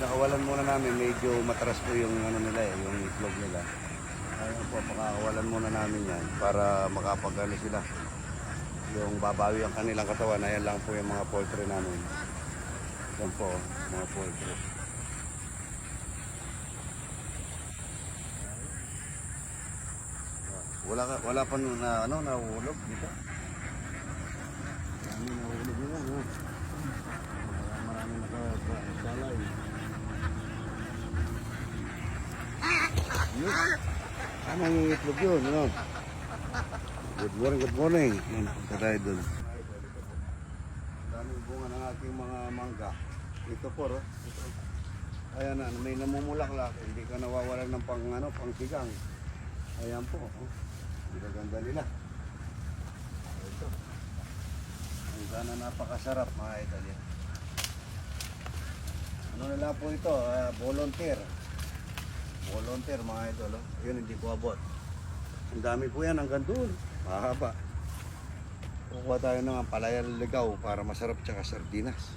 Nakawalan muna namin, medyo matras po yung ano nila eh, yung itlog nila. Ayun po, pakakawalan muna namin yan para makapagano sila. Yung babawi ang kanilang katawan, ayan lang po yung mga poultry namin. Yan po, mga poultry. Wala wala pa na ano nahulog dito. Marami nahulog nila, no. Marami nakasalay. Yun. Ano yung itlog yun, ano? Good morning, good morning. Yan, punta tayo dun. Daming bunga ng ating mga mangga. Ito po, oh. Ito. Ayan na, may namumulaklak. Hindi ka nawawalan ng pang, ano, pang sigang. Ayan po. Oh. Gaganda nila. Ito. Ang sana napakasarap mga idol yan. Ano nila po ito? ah, volunteer. Volunteer mga idol. Oh. Yun hindi ko abot. Ang dami po yan hanggang doon. Mahaba. Kukuha tayo ng palayan ligaw para masarap tsaka sardinas.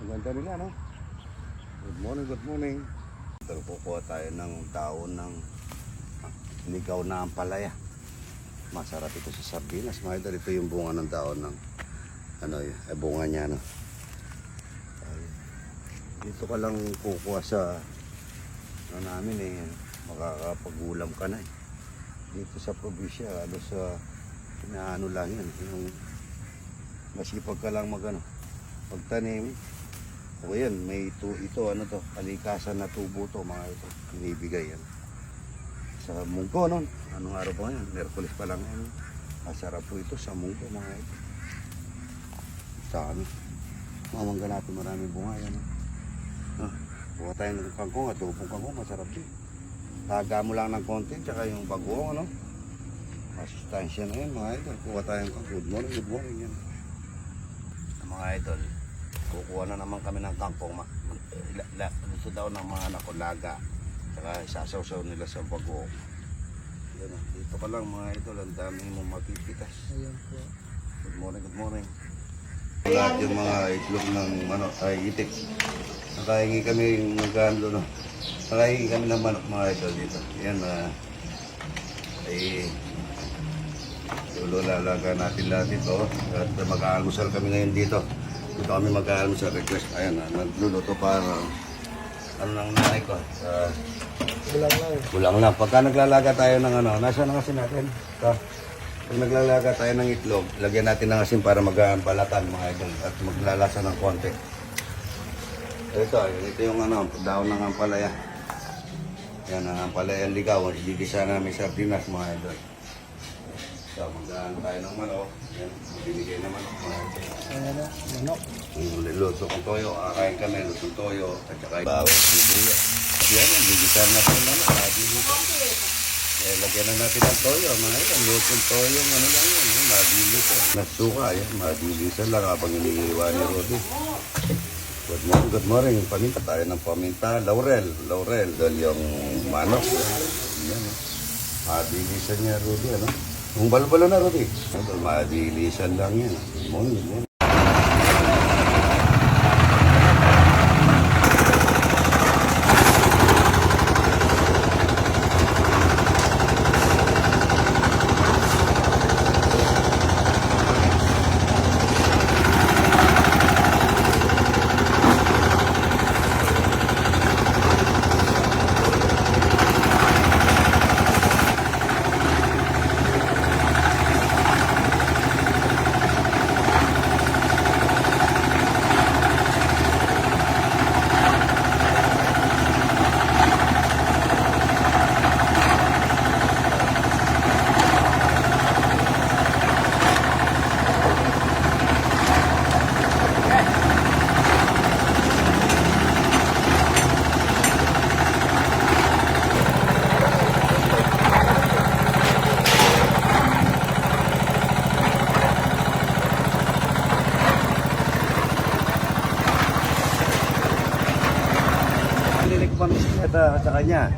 Ang ganda nila, no? Good morning, good morning. Ito, kukuha tayo ng daon ng ligaw na ampalaya. Masarap ito sa sardinas. Mga idol, ito yung bunga ng daon ng ano yun, eh, bunga niya, no? Dito ka lang kukuha sa ano namin eh, makakapagulam ka na eh. Dito sa probinsya, ano sa inaano lang yan, yung masipag ka lang mag ano, pagtanim. O yan, may ito, ito ano to, kalikasan na tubo to mga ito, binibigay yan. Sa munggo nun, anong araw pa yan, Merkulis pa lang yan. Masarap po ito sa munggo mga ito. Sa ano, mamangga natin maraming bunga yan. Ah, buka tayo ng kangkong, adobong kangkong, masarap din. Taga mo lang ng konti, tsaka yung bagoong, ano? Masustansya na yan, mga idol. Kuha tayong kang good morning, good morning yan. Mga idol, kukuha na naman kami ng kangkong. Gusto daw ng mga anak ko, laga. Tsaka isasaw-saw nila sa bagoong. Yan, dito ka lang mga idol, ang daming mong mapipitas. Ayan po. Good morning, good morning. Lahat yung mga itlog ng manok ay itik. Nakahingi kami yung magkano no. Nakahingi kami ng manok mga idol dito. Yan na ay lalaga natin lahat ito. At mag-aalmusal kami ngayon dito. Dito kami mag-aalmusal request. Ayan na, nagluluto para ano ng nanay ko. Uh, Bulang lang. Kulang lang. Pagka naglalaga tayo ng ano, nasa na kasi natin? Ito. Pag naglalaga tayo ng itlog, lagyan natin ng asin para mag-balatan mga idol at maglalasa ng konti. Ito, ito yung ano, daon ng ampalaya. Yan ang ampalaya ligaw. Igigisa namin sardinas mga idol. So, magdaan tayo ng manok. Yan, binigay na manok mga idol. Ayan na. Manok. Luto kong toyo, kakain kami, luto toyo, at saka bawang sibuya. Yan, ang gigitar na po naman, mabilis. Eh, lagyan na natin ng toyo, mga ito, lutong toyo, ano lang yan, eh, mabilis. yan. Nasuka, yan, mabilis lang habang iniiwa ni Rudy. Good morning, good morning. Paminta tayo ng paminta. Laurel, laurel. Dahil yung manok. Yan. Mabilisan niya, Rudy, ano? Yung balbalo na, Rudy. Mabilisan lang yan. Good morning, good morning. Pinilig ko pang bisikleta sa kanya.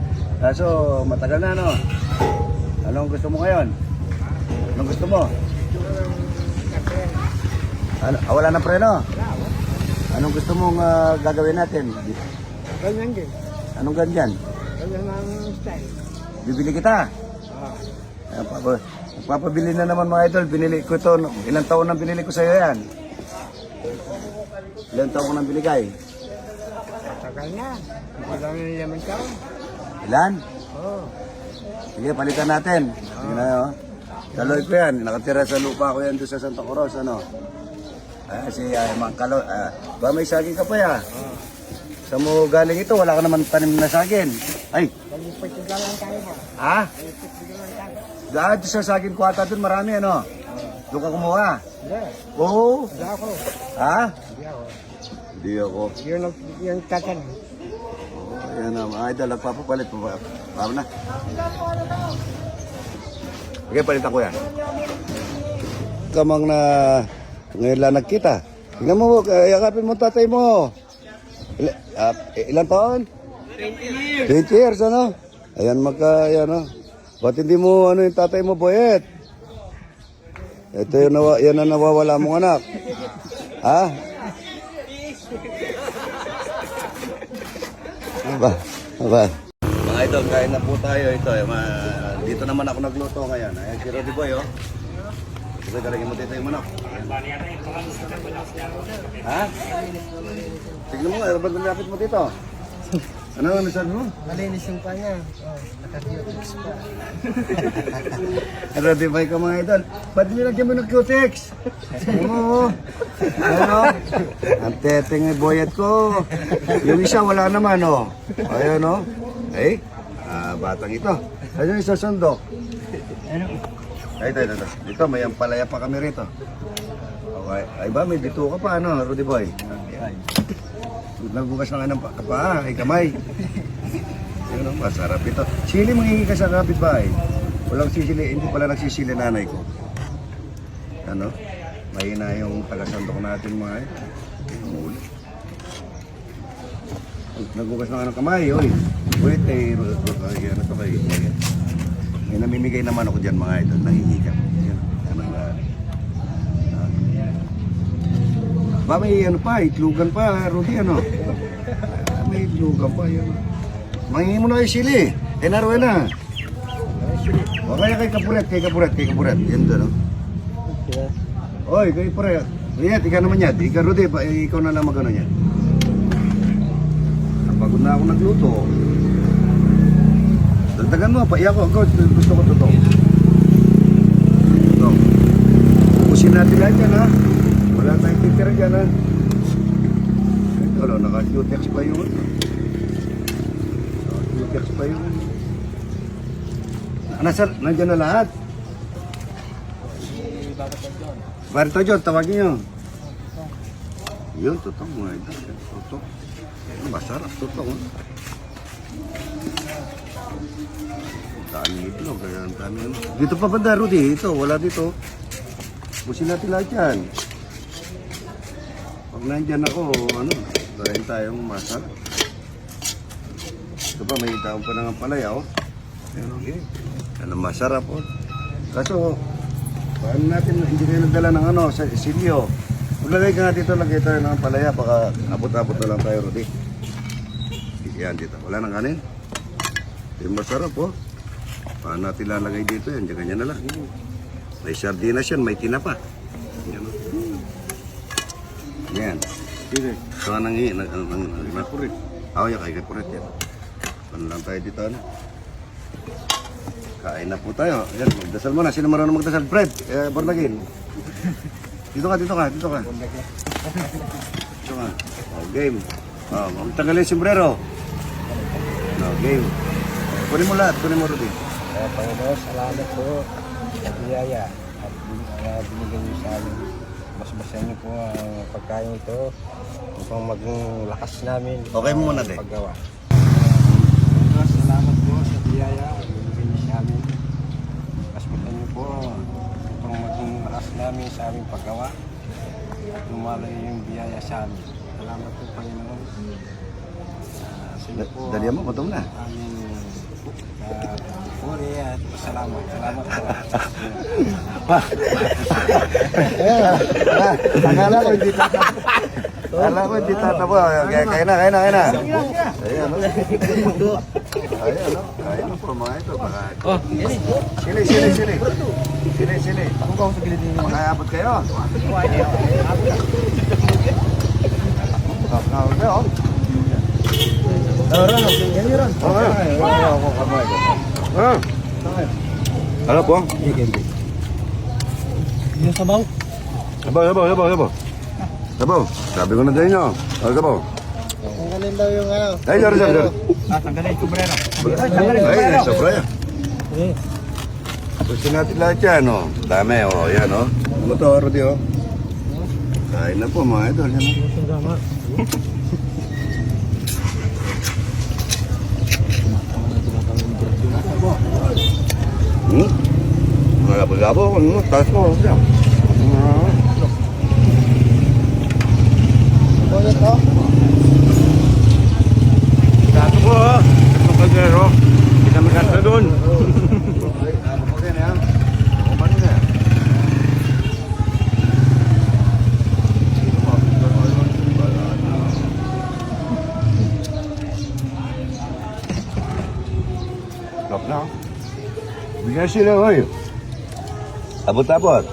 Kaso matagal na no. Anong gusto mo ngayon? Anong gusto mo? Ano, ah, wala na preno? Anong gusto mong ah, gagawin natin? Ganyan din. Anong ganyan? Ganyan ang style. Bibili kita. Ah. Ayan, papa, papabili na naman mga idol. Binili ko ito. Ilang taon nang binili ko sa iyo yan? Ilang taon ko nang binigay? Tagal na. Lang yung lemon taon. Ilan? Oo. Sige, palitan natin. Sige na yun. Kaloy ko yan. Nakatira sa lupa ko yan doon sa Santa Cruz. Ano? Ah, si uh, Mang Kaloy. Ah, ba may saging ka pa ya? Sa mo galing ito, wala ka naman tanim na saging. Ay, Pag-ipagtiga lang tayo ba? ha? Pag-ipagtiga lang tayo. Dahil sa saging ko ata doon marami ano? Doon ka kumuha. Hindi. Oo. Hindi ako. Ha? Hindi ako. Hindi ako. Yun ang yung tatan. Oh, yan na, mga idol, nagpapapalit po? Paano na? Sige, palitan ko yan. Kamang na ngayon lang nagkita. Tingnan mo, uh, yakapin mo tatay mo. Il ah, ilan taon? 20 years. 20 years, ano? Ayan, magka, ayan, ano? Ba't hindi mo, ano yung tatay mo, boyet? Ito yung nawa, yan ang nawawala mong anak. Ha? Aba, aba. Mga idol, kain na po tayo. Ito, eh, dito naman ako nagluto ngayon. Ayan, si Roddy Boy, oh. Ito, galagin mo dito yung manok. Ha? Tignan mo nga, ba't nalapit mo dito? Ano ang nasabi mo? Malinis yung pa niya. Oh, naka-cutex pa. Boy ka mga idol. Ba't nilagyan mo ng cutex? Tignan mo, oh. Ano? Ang teteng ay boyet ko. Yung isa wala naman, oh. Ayan, oh. Eh, ah, batang ito. Ayun yung sasundok. Ano? Ay, ito, ito, ito. Dito, may ampalaya pa kami rito. Okay. Ay ba, may dito ka pa, ano, Rudy Boy? Nagbukas na nga ng pa, pa ay kamay. Yun ang masarap ito. Sili mangingi ka sa kapitbahay. Walang sisili, hindi pala nagsisili nanay ko. Ano? Mahina yung taga-sandok natin mga eh. Umuli. Nagbukas na nga ng kamay, oy. Wait, eh, ay, ano to kay May namimigay naman ako dyan mga idol, nangingiga. Yan, yan ang, ah, ah. Ba may ano pa, itlugan pa, Rudy, ano? May itlugan pa, yan. Mangingi mo na kay Sili. Eh, naroon na. O kaya kay Kapuret, kay Kapuret, kay Kapuret. Yan doon, no? Oy, kay Kapuret. Yan, ikaw naman yan. Ikaw, Rudy, pa, ikaw na lang magano yan. Napagod na ako nagluto. Dagdagan mo, paiyak ko. Ako, gusto ko totoo. Ito. Ubusin natin lahat yan, ha? Wala tayong titira dyan, ha? Ito, ano, naka-cutex pa yun. Naka-cutex pa yun. Nasa, nandiyan na lahat. Barito John, tawagin nyo. Yun, totoo mga ito. Totoo. Masarap, totoo. Dami itlog, kaya ang dami ano. Dito pa banda, Rudy. Ito, wala dito. Busin natin lahat yan. Pag nandyan ako, ano, dahil tayong masarap. Ito pa, may taong pa ng palaya, oh. Ayan, okay. Ano, masarap, oh. Kaso, paano natin, hindi kayo nagdala ng ano, sa silyo. Maglagay ka nga dito, lagay tayo ng palaya, baka abot-abot na lang tayo, Rudy. Yan dito. Wala nang kanin. Yung masarap oh. Paano natin lalagay dito yan? Diyan ganyan na lang. May sardinas yan, may tinapa. Yan oh. Yan. Sige. So nang nang nang nang. Ako yung kay kurit yan. Ano lang tayo dito ano? Kain na po tayo. Yan, magdasal muna. Sino marunong magdasal? Fred, eh, Bornagin. Dito ka, dito ka, dito ka. Dito ka. Oh, game. Oh, magtanggalin yung sombrero. No, game. Kunin mo lahat, kunin mo Rudy. Kaya Panginoon, salamat po sa biyaya at uh, binigay niyo sa amin. Po ang pagkain ito upang maging lakas namin Okay mo muna, De. paggawa. Panginoon, salamat po sa biyaya at binigay sa amin. Niyo po upang maging lakas namin sa aming paggawa at lumalayo yung biyaya sa amin. Salamat po Panginoon. Uh, po Dalihan mo, gutom na. aming uh, puri at salamat. Salamat po. Akala ko hindi pa. Alam ko, hindi tatabo. Kaya, na, kaya na, kaya na. Ayan, no? Ayan, no? Ayan, po, mga ito. Oh, Sili, sili, sili. Sili, sili. Ako ba sa gilid ninyo? Makaabot kayo. Kapnawal kayo. Okay. Ah. Ano po? Yung sabaw. Sabaw, sabaw, sabaw, sabaw. Sabaw. Sabi ko na sa inyo. Ano sabaw? Tanggalin daw yung ano. Ay, sorry, sorry, sorry. Ah, tanggalin yung sombrero. Ay, ay, sobra yan. Eh, Gusto natin lahat yan, oh. Dami, oh. Yan, oh. To, Rudy, oh? Kain na po, mga idol. Yan, oh. yung drama. Hmm? Mga labo-labo, ano, taas mo, siya. Ah. Ulit to. Dato po, ha? Itong kaldero. Hindi kami kasa doon. Ay, ano po yan, yan? Kumain Abot-abot.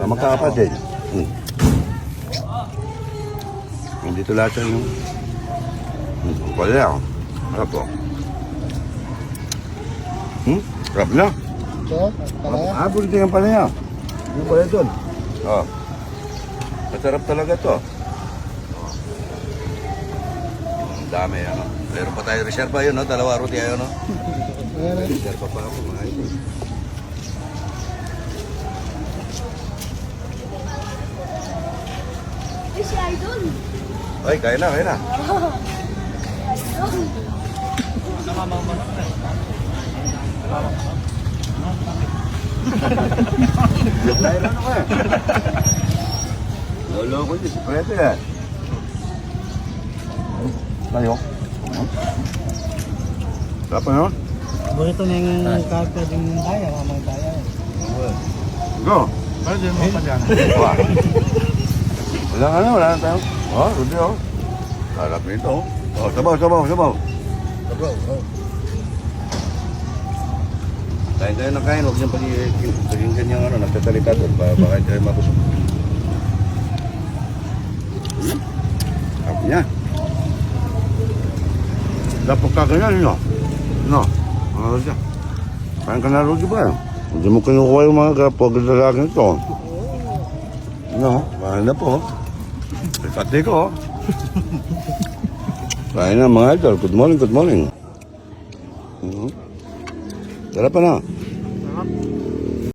Mga kapatid. Hmm. Hindi ito lahat yan yung... Hmm, pala. Ano po? Hmm? Sarap na. Ito, palaya. Ah, pwede yung palaya. Yung palaya doon. Oh. Masarap talaga to. Oh. Ang dami, ano. Meron pa tayo reserva yun, no? Dalawa ruti ayo, no? Reserva pa ako, mga ito. Si Idol. Ay, kaya na, kaya na. Idol. Dahil ano ka? Lolo ko dyan, si Preto yan. Tayo. Sarap na yun? Burrito na yung karta din ng daya, mga daya. Go. Ano din mo pa dyan? Wala na, wala na tayo. Oh, Rudy, oh. Sarap nito. Oh, sabaw, sabaw, sabaw. Sabaw, oh. Kain kayo na kain, huwag niyang pagiging yung ano, nagtatalita doon, baka baka kayo mabusog. Hmm? Sarap niya. Dapat ka ganyan, no? No? Ano siya? Kain ka na, Rudy ba? Hindi mo kinukuha yung mga kapag lalaki ito. No, mahal na po. Pati ko. Kain na mga idol. Good morning, good morning. Mhm. Sarap pa na.